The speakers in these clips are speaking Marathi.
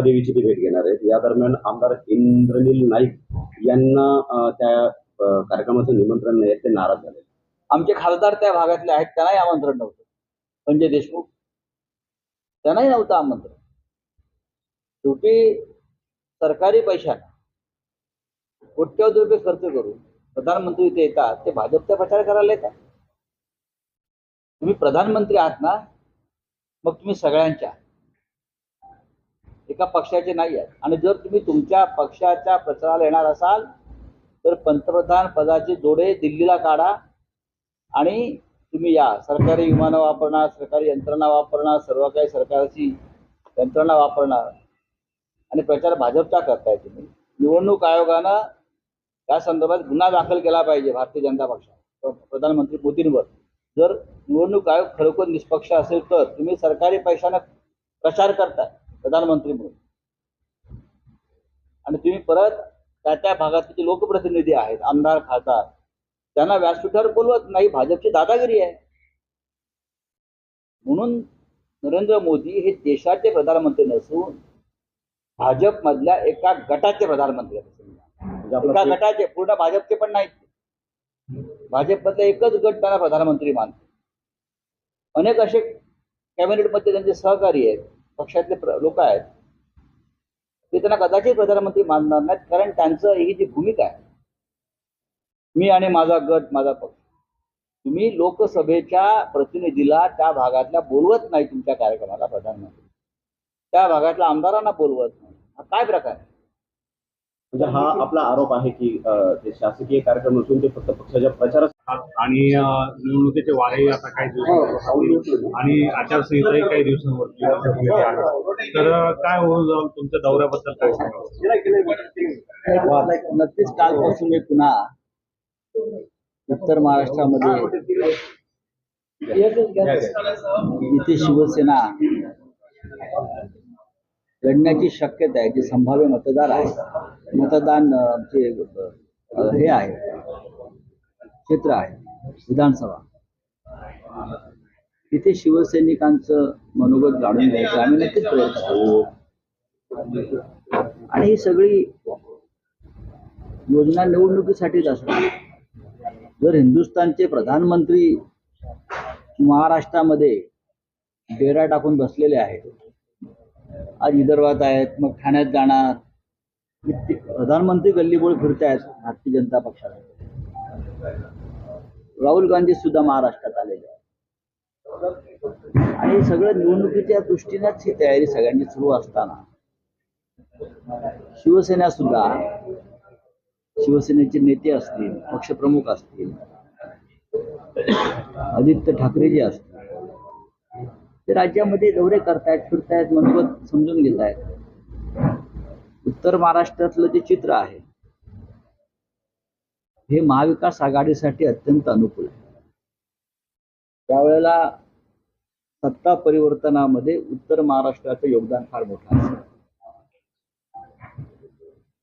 देवीची ते भेट घेणार आहेत. या दरम्यान आमदार इंद्रनील नाईक यांना त्या कार्यक्रमाचं निमंत्रण नाही ते नाराज झाले. आमचे खासदार त्या भागातले आहेत त्यांनाही आमंत्रण नव्हतं. संजय देशमुख त्यांनाही नव्हतं आमंत्रण. शेवटी सरकारी पैशात कोट्यवधी रुपये खर्च करून प्रधानमंत्री इथे येतात ते भाजपचा प्रचार करायला येतात. तुम्ही प्रधानमंत्री आहात ना मग तुम्ही सगळ्यांच्या एका पक्षाचे नाही आहेत आणि जर तुम्ही तुमच्या पक्षाच्या प्रचाराला येणार असाल तर पंतप्रधान पदाचे जोडे दिल्लीला काढा आणि तुम्ही या. सरकारी विमानं वापरणार सरकारी यंत्रणा वापरणार सर्व काही सरकारची यंत्रणा वापरणार. आणि प्रचार भाजपचा करताय तुम्ही. निवडणूक आयोगानं या संदर्भात गुन्हा दाखल केला पाहिजे भारतीय जनता पक्षात प्रधानमंत्री मोदींवर जर निवडणूक आयोग खरोखर निष्पक्ष असेल तर तुम्ही सरकारी पैशानं प्रचार करताय. प्रधानमंत्री म्हणून. आणि तुम्ही परत त्या त्या भागातले जे लोकप्रतिनिधी आहेत आमदार खासदार त्यांना व्यासपीठावर बोलवत नाही भाजपची दादागिरी आहे. म्हणून नरेंद्र मोदी हे देशाचे प्रधानमंत्री नसून भाजपमधल्या एका गटाचे प्रधानमंत्री आहेत. म्हणजे एका गटाचे पूर्ण भाजपचे पण नाहीत. भाजपमधले एकच गट त्यांना प्रधानमंत्री मानतो. अनेक असे कॅबिनेटमध्ये त्यांचे सहकारी आहेत. पक्षातले लोक आहेत ते त्यांना कदाचित प्रधानमंत्री मानणार नाहीत कारण त्यांचं ही जी भूमिका आहे मी आणि माझा गट माझा पक्ष तुम्ही लोकसभेच्या प्रतिनिधीला त्या भागातल्या बोलवत नाही तुमच्या कार्यक्रमाला प्रधानमंत्री. त्या भागातल्या आमदारांना बोलवत नाही. हा काय प्रकार आहे? म्हणजे हा आपला आरोप आहे की ते शासकीय कार्यक्रम नसून ते फक्त पक्षाच्या प्रचारात आणि निवडणुकीचे वारही आता काही दिवसांवर आणि आचारसंहिताही काही दिवसांवरती. तर काय होऊन जाऊन तुमच्या दौऱ्याबद्दल काय नक्कीच कालपासून मी पुन्हा उत्तर महाराष्ट्रामध्ये इथे शिवसेना लढण्याची शक्यता आहे जे संभाव्य मतदार आहे मतदान जे आमचे हे आहे क्षेत्र आहे विधानसभा. तिथे शिवसैनिकांचं मनोगत जाणून घ्यायचं आम्ही नक्कीच प्रयत्न आणि ही सगळी योजना निवडणुकीसाठीच असणार. जर हिंदुस्थानचे प्रधानमंत्री महाराष्ट्रामध्ये डेरा टाकून बसलेले आहेत आज विदर्भात आहेत मग ठाण्यात जाणार. प्रधानमंत्री गल्लीबोळ फिरतायत भारतीय जनता पक्षाला. राहुल गांधी सुद्धा महाराष्ट्रात आलेले आहेत. आणि सगळं निवडणुकीच्या दृष्टीनेच ही तयारी सगळ्यांची सुरू असताना. शिवसेना सुद्धा शिवसेनेचे नेते असतील पक्षप्रमुख असतील आदित्य ठाकरे जे असतील ते राज्यामध्ये दौरे करतायत फिरतायत मनोगत समजून घेत आहेत उत्तर महाराष्ट्रातलं जे चित्र आहे हे महाविकास आघाडीसाठी अत्यंत अनुकूल आहे. त्यावेळेला सत्ता परिवर्तनामध्ये उत्तर महाराष्ट्राचं योगदान फार मोठं असेल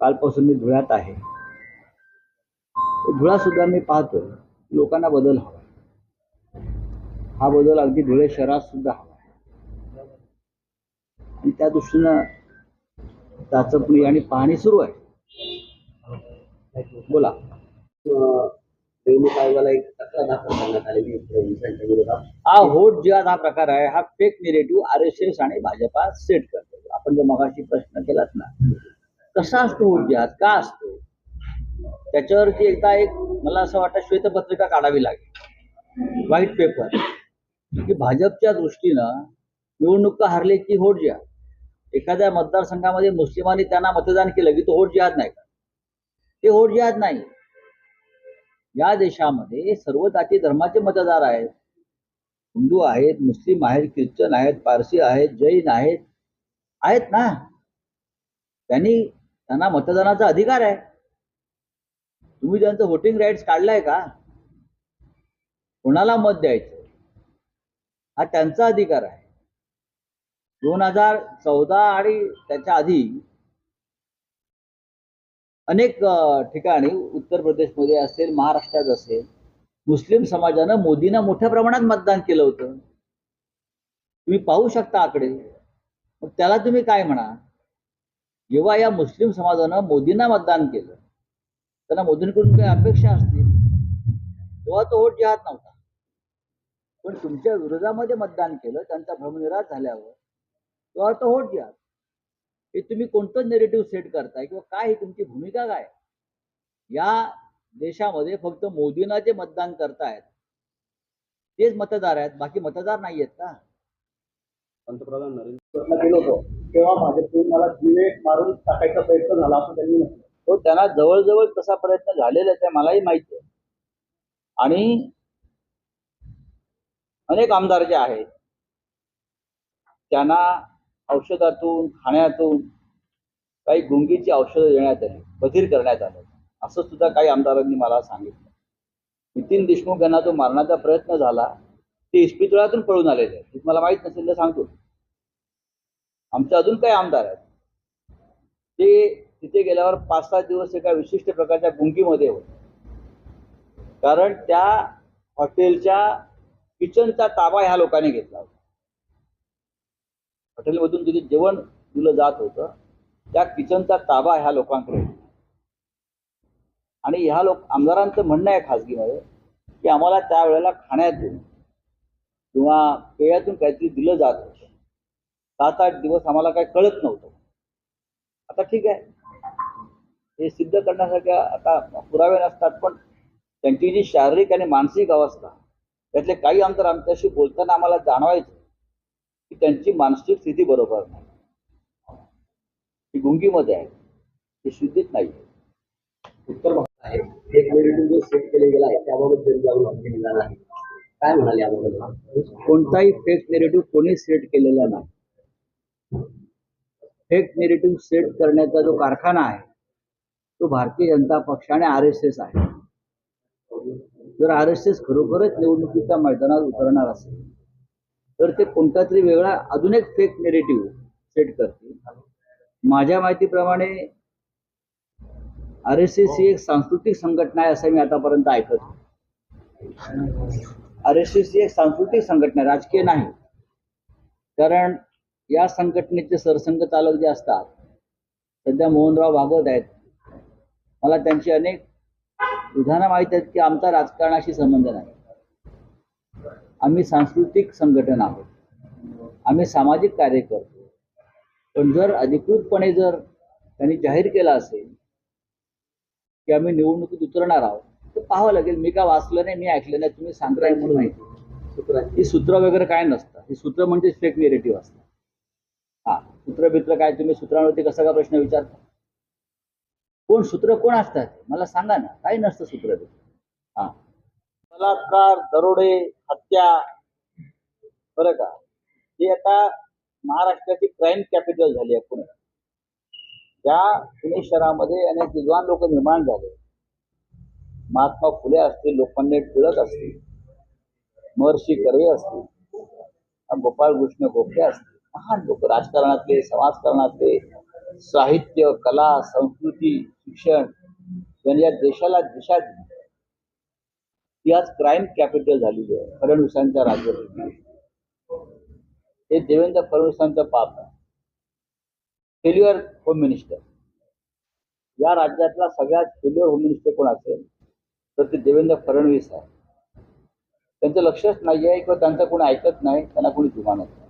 कालपासून मी धुळ्यात आहे. धुळा सुद्धा मी पाहतो लोकांना बदल हवा हा बदल अगदी धुळे शहरात सुद्धा हवा आणि त्या दृष्टीनं चाचपणी आणि पाहणी सुरू आहे. बोला. निवडणूक आयोगाला एक तक्रार दाखल करण्यात आलेली आहे. फडणवीसांच्या विरोधात. हा व्होट जिहाद हा प्रकार आहे हा fake narrative R S S आणि भाजपा सेट करतो. आपण जो मगाशी प्रश्न केलात ना कसा असतो व्होट जिहाद का असतो? त्याच्यावरती एकदा एक मला असं वाटतं श्वेतपत्रिका काढावी लागेल. व्हाईट पेपर की भाजपच्या दृष्टीनं निवडणूक हरले की व्होट जिहाद एखाद्या मतदारसंघामध्ये मुस्लिमांनी त्यांना मतदान केलं की तो होट जिहाद नाही का ते होट जिहाद नाही. या देशामध्ये सर्व जाती धर्माचे मतदार आहेत. हिंदू आहेत मुस्लिम आहेत ख्रिश्चन आहेत पारसी आहेत जैन आहेत आहेत ना. त्यांनी त्यांना मतदानाचा अधिकार आहे. तुम्ही त्यांचं व्होटिंग राईट्स काढलाय का? कोणाला मत द्यायचं? हा त्यांचा अधिकार आहे. दोन हजार चौदा आणि त्याच्या आधी अनेक ठिकाणी उत्तर प्रदेशमध्ये असेल महाराष्ट्रात असेल मुस्लिम समाजानं मोदींना मोठ्या प्रमाणात मतदान केलं होतं. तुम्ही पाहू शकता आकडे. मग त्याला तुम्ही काय म्हणा? जेव्हा या मुस्लिम समाजानं मोदींना मतदान केलं त्यांना मोदींकडून काही अपेक्षा असतील? तेव्हा तो वोट जिहाद नव्हता. पण तुमच्या विरोधामध्ये मतदान केलं त्यांचा भ्रमनिराश झाल्यावर तेव्हा तो वोट जिहाद हे तुम्ही कोणतं नेरेटिव्ह सेट करताय किंवा काय ही तुमची भूमिका काय? या देशामध्ये फक्त मोदींना जे मतदान करतायत तेच मतदार आहेत बाकी मतदार नाही आहेत का? पंतप्रधान नरेंद्र होतं. तेव्हा भाजपकडून मला जीवे मारून टाकायचा प्रयत्न झाला असं त्यांनी म्हटलं. तो त्यांना जवळजवळ तसा प्रयत्न झालेला आहे ते मलाही माहिती आहे. आणि अनेक आमदार जे आहेत त्यांना औषधातून खाण्यातून काही गुंगीची औषधं देण्यात आली बधीर करण्यात आलं. असं सुद्धा काही आमदारांनी मला सांगितलं. नितीन देशमुख यांना जो मारण्याचा प्रयत्न झाला ते इस्पितळातून पळून आलेले आहेत. मला माहीत नसेल तर सांगतो. आमचे अजून काही आमदार आहेत. ते तिथे गेल्यावर पाच सात दिवस एका विशिष्ट प्रकारच्या गुंगीमध्ये होते. कारण त्या हॉटेलच्या किचनचा ताबा ह्या लोकांनी घेतला होता. हॉटेलमधून जिथे जेवण दिलं जात होतं त्या किचनचा ताबा ह्या लोकांकडे आणि ह्या लोक आमदारांचं म्हणणं आहे खाजगीमध्ये की आम्हाला त्यावेळेला खाण्यातून किंवा पेयातून काहीतरी दिलं जात होतं. सात आठ दिवस आम्हाला काही कळत नव्हतं. आता ठीक आहे. हे सिद्ध करण्यासाठी आता पुरावे नसतात पण त्यांची जी शारीरिक आणि मानसिक अवस्था त्यातले काही आमदार आमच्याशी बोलताना आम्हाला जाणवायचं. की त्यांची मानसिक स्थिती बरोबर नाही. ती गुंगीमध्ये आहे. ती शुद्धीत नाही. उत्तर भारत आहे. एक जो सेट केले गेला आहे त्याबाबत जनजागृती केली आहे काय म्हणाले याबाबत कोणताही फेक नेरेटिव्ह कोणी सेट केलेला नाही. फेक नेरेटिव्ह सेट करण्याचा जो कारखाना आहे तो भारतीय जनता पक्ष आणि आर एस एस आहे. जर आर एस एस खरोखरच निवडणुकीच्या मैदानात उतरणार असेल तर ते कोणता तरी वेगळा अजून एक फेक नेरेटिव्ह सेट करतील. माझ्या माहितीप्रमाणे आर एस एस ही एक सांस्कृतिक संघटना आहे असं मी आतापर्यंत ऐकत आर एस एस ही एक सांस्कृतिक संघटना आहे राजकीय नाही. कारण या संघटनेचे सरसंघचालक जे असतात सध्या मोहनराव भागवत आहेत मला त्यांची अनेक विधानं माहीत आहेत की आमचा राजकारणाशी संबंध नाही. आम्ही सांस्कृतिक संघटना आहोत. आम्ही सामाजिक कार्य करतो. पण जर अधिकृतपणे जर त्यांनी जाहीर केलं असेल की आम्ही निवडणुकीत उतरणार आहोत तर पाहावं लागेल मी का वाचलं नाही मी ऐकलं नाही तुम्ही सांगताय म्हणून माहिती ही सूत्र वगैरे काय नसतं. ही सूत्र म्हणजे फेक निरेटिव्ह असतं. हा सूत्र बित्र काय तुम्ही सूत्रांवरती कसा का प्रश्न विचारता? कोण सूत्र कोण असतात? मला सांगा ना. काही नसतं सूत्र बित्र. हा. बलात्कार दरोडे हत्या. बरं का? हे आता महाराष्ट्राची क्राईम कॅपिटल झाली आहे पुणे. त्या पुणे शहरामध्ये अनेक विद्वान लोक निर्माण झाले. महात्मा फुले असतील लोकमान्य टिळक असतील महर्षी कर्वे असतील गोपाळ कृष्ण गोखले असतील महान लोक राजकारणातले समाजकारणातले साहित्य कला संस्कृती शिक्षण यांनी या देशाला दिशा दिली. ती आज क्राईम कॅपिटल झालेली आहे. फडणवीसांच्या राज्यात हे देवेंद्र फडणवीसांचं पाप आहे. फेल्युअर होम मिनिस्टर या राज्यातला सगळ्यात फेल्युअर होम मिनिस्टर कोण असेल? तर ते देवेंद्र फडणवीस आहे. त्यांचं लक्षच नाही आहे किंवा त्यांचं कोणी ऐकत नाही त्यांना कोणी जुमानत नाही.